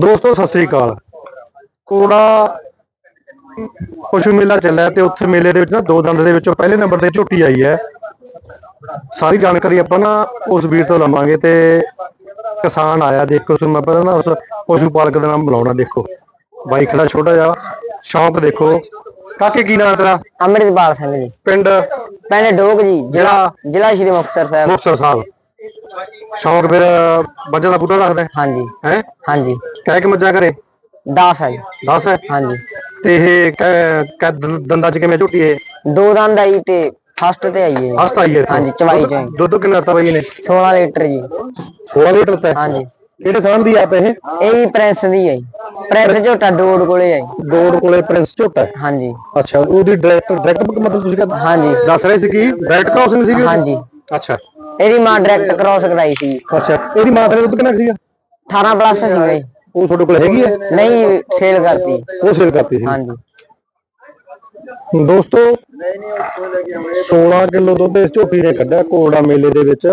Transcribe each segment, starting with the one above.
ਦੋਸਤੋ ਸਤਿ ਸ੍ਰੀ ਅਕਾਲ। ਕੋੜਾ ਪਸ਼ੂ ਮੇਲਾ ਚੱਲਿਆ ਤੇ ਉੱਥੇ ਮੇਲੇ ਦੇ ਵਿੱਚ ਨਾ ਦੋ ਦੰਦ ਦੇ ਵਿੱਚੋਂ ਪਹਿਲੇ ਨੰਬਰ ਤੇ ਝੋਟੀ ਆਈ ਹੈ। ਸਾਰੀ ਜਾਣਕਾਰੀ ਆਪਾਂ ਨਾ ਉਸ ਵੀਰ ਤੋਂ ਲਵਾਂਗੇ ਤੇ ਕਿਸਾਨ ਆਇਆ ਦੇਖੋ ਤੁਹਾਨੂੰ ਮੈਂ ਪਹਿਲਾਂ ਨਾ ਉਸ ਪਸ਼ੂ ਪਾਲਕ ਦਾ ਨਾਮ ਬੁਲਾਉਣਾ ਦੇਖੋ। ਬਾਈ ਖੜਾ ਛੋਟਾ ਜਿਹਾ ਸ਼ੌਂਕ ਦੇਖੋ। ਕਾਕੇ ਕੀ ਨਾਮ ਤੇਰਾ? ਅੰਮ੍ਰਿਤਪਾਲ ਸਿੰਘ ਜੀ। ਪਿੰਡ? ਪਿੰਡ ਡੋਗ ਜੀ ਜ਼ਿਲ੍ਹਾ ਜ਼ਿਲ੍ਹਾ ਸ਼੍ਰੀ ਮੁਕਤਸਰ ਸਾਹਿਬ। ਮੁਕਤਸਰ ਸਾਹਿਬ। ਸ਼ੌਂਕ ਫਿਰ ਬੱਜਾ ਦਾ ਬੂਟਾ ਰੱਖਦਾ? ਹਾਂਜੀ। ਹੈ? ਹਾਂਜੀ। ਕਹਿ ਕੇ ਮੱਝਾਂ ਕਰੇ 10 ਹੈ ਜੀ। 10 ਹੈ ਹਾਂਜੀ। ਤੇ ਇਹ ਕ- ਕ ਦੰਦਾਂ ਚ ਕਿਵੇਂ ਝੋਟੀ ਇਹ? ਦੋ ਦੰਦ ਆਈ ਤੇ ਫਸਟ ਤੇ ਆਈ ਹੈ। ਹਸਤ ਆਈ ਹੈ ਹਾਂਜੀ ਚਵਾਈ ਚੋਂ ਦੁੱਧ ਕਿੰਨਾ ਤਾ ਬਈ ਨੇ 16 ਲੀਟਰ ਜੀ। 16 ਲੀਟਰ ਤੇ ਹਾਂਜੀ। ਕਿਹੜੇ ਸਾਹਣ ਦੀ ਆਪ ਇਹ? ਇਹ ਵੀ ਪ੍ਰਿੰਸ ਦੀ ਹੈ ਜੀ। ਪ੍ਰਿੰਸ ਝੋਟਾ ਡੋੜ ਕੋਲੇ ਹੈ ਜੀ। ਡੋੜ ਕੋਲੇ ਪ੍ਰਿੰਸ ਝੋਟਾ? ਹੈ। ਹਾਂਜੀ। ਅੱਛਾ ਉਹਦੀ ਡਾਇਰੈਕਟ ਡਾਇਰੈਕਟ ਮਤਲਬ ਤੁਸੀਂ ਕਹਿੰਦੇ ਹਾਂਜੀ। ਦੱਸ ਰਹੇ ਸੀ ਕਿ ਡਾਇਰੈਕਟ ਕ੍ਰਾਸਿੰਗ ਸੀਗੀ ਉਹਦੀ? ਹਾਂਜੀ। ਅੱਛਾ। ਇਹਦੀ ਮਾਂ ਡਾਇਰੈਕਟ ਕ੍ਰਾਸ ਕਰਾਈ ਸੀ। ਅੱਛਾ ਇਹਦੀ ਮਾਤਾ ਦਾ ਦੁੱਧ ਕਿੰਨਾ ਸੀਗਾ? 18 ਪਲੱਸ ਸੀਗਾ। ਜੀ ਉਹ ਤੁਹਾਡੇ ਕੋਲ ਹੈਗੀ ਹੈ ਨਹੀਂ ਸੇਲ ਕਰਤੀ। ਉਹ ਸੇਲ ਕਰਤੀ ਸੀ। ਹਾਂਜੀ। ਦੋਸਤੋ 16 ਕਿਲੋ ਦੁੱਧ ਇਸ ਝੋਟੀ ਨੇ ਕੱਢਿਆ ਕੋੜਾ ਮੇਲੇ ਦੇ ਵਿੱਚ।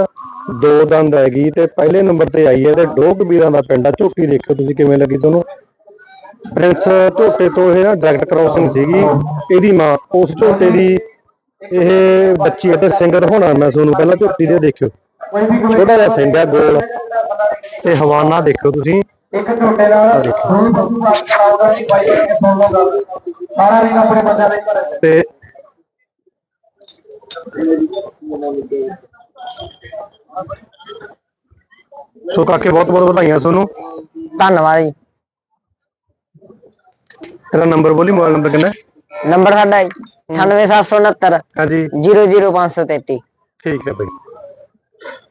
ਦੋ ਦੰਦ ਹੈਗੀ ਤੇ ਪਹਿਲੇ ਨੰਬਰ ਤੇ ਆਈ ਹੈ ਤੇ ਡੋਗ ਵੀਰਾਂ ਦਾ ਪਿੰਡ ਆ। ਝੋਟੀ ਦੇਖੋ ਤੁਸੀਂ ਕਿਵੇਂ ਲੱਗੀ ਤੁਹਾਨੂੰ। ਪ੍ਰਿੰਸ ਝੋਟੇ ਤੋਂ ਇਹ ਡਾਇਰੈਕਟ ਕ੍ਰਾਸਿੰਗ ਸੀਗੀ। ਇਹਦੀ ਮਾਂ ਉਸ ਝੋਟੇ ਦੀ ਇਹ ਬੱਚੀ ਅਤੇ ਸਿੰਗਰ ਹੋਣਾ ਮੈਂ ਤੁਹਾਨੂੰ ਪਹਿਲਾਂ ਝੋਟੀ ਦੇ ਦੇਖਿਓ। ਛੋਟਾ ਜਿਹਾ ਹੈ ਗੋਲ ਤੇ ਹਵਾਨਾ ਦੇਖੋ ਤੁਸੀਂ। ਇੱਕ ਝੋਟੇ ਨਾਲ ਸਾਰਾ ਦਿਨ ਆਪਣੇ ਬੰਦਿਆਂ ਦੇ ਘਰ ਤੇ ਸੋ ਕਾਕੇ ਬਹੁਤ ਬਹੁਤ ਵਧਾਈਆਂ ਤੁਹਾਨੂੰ। ਧੰਨਵਾਦ ਜੀ। ਤੇਰਾ ਨੰਬਰ ਬੋਲੀ ਮੋਬਾਈਲ ਨੰਬਰ ਕਿੰਨਾ? ਨੰਬਰ ਸਾਡਾ ਹੈ 98769 ਹਾਂਜੀ। 00533 ਠੀਕ ਹੈ ਬਈ